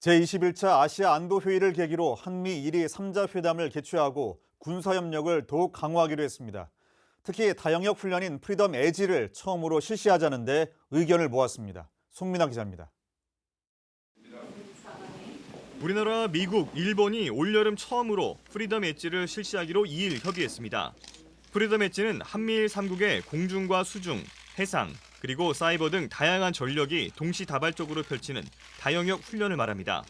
제21차 아시아 안보 회의를 계기로 한미 1위 3자 회담을 개최하고 군사 협력을 더욱 강화하기로 했습니다. 특히 다영역 훈련인 프리덤 에지를 처음으로 실시하자는데 의견을 모았습니다. 송민아 기자입니다. 우리나라, 미국, 일본이 올여름 처음으로 프리덤 엣지를 실시하기로 2일 협의했습니다. 프리덤 엣지는 한미일 3국의 공중과 수중, 해상, 그리고 사이버 등 다양한 전력이 동시다발적으로 펼치는 다영역 훈련을 말합니다.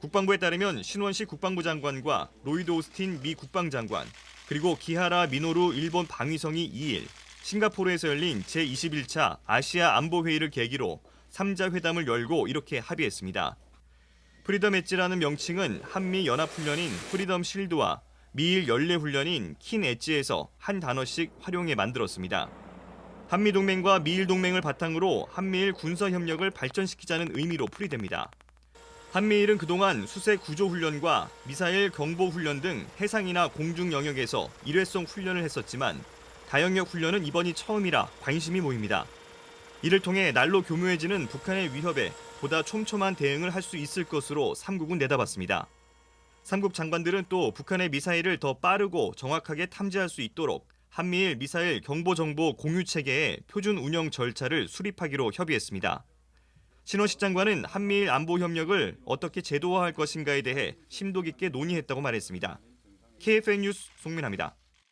국방부에 따르면 신원식 국방부 장관과 로이드 오스틴 미 국방장관, 그리고 기하라 미노루 일본 방위성이 2일 싱가포르에서 열린 제21차 아시아 안보회의를 계기로 3자 회담을 열고 이렇게 합의했습니다. 프리덤 엣지라는 명칭은 한미 연합훈련인 프리덤 실드와 미일 연례훈련인 킨 엣지에서 한 단어씩 활용해 만들었습니다. 한미 동맹과 미일 동맹을 바탕으로 한미일 군사 협력을 발전시키자는 의미로 풀이됩니다. 한미일은 그동안 수세 구조 훈련과 미사일 경보 훈련 등 해상이나 공중 영역에서 일회성 훈련을 했었지만 다영역 훈련은 이번이 처음이라 관심이 모입니다. 이를 통해 날로 교묘해지는 북한의 위협에 보다 촘촘한 대응을 할 수 있을 것으로 삼국은 내다봤습니다. 삼국 장관들은 또 북한의 미사일을 더 빠르고 정확하게 탐지할 수 있도록 한미일 미사일 경보 정보 공유 체계의 표준 운영 절차를 수립하기로 협의했습니다. 신원식 장관은 한미일 안보 협력을 어떻게 제도화할 것인가에 대해 심도 깊게 논의했다고 말했습니다. KFN 뉴스 송민아입니다.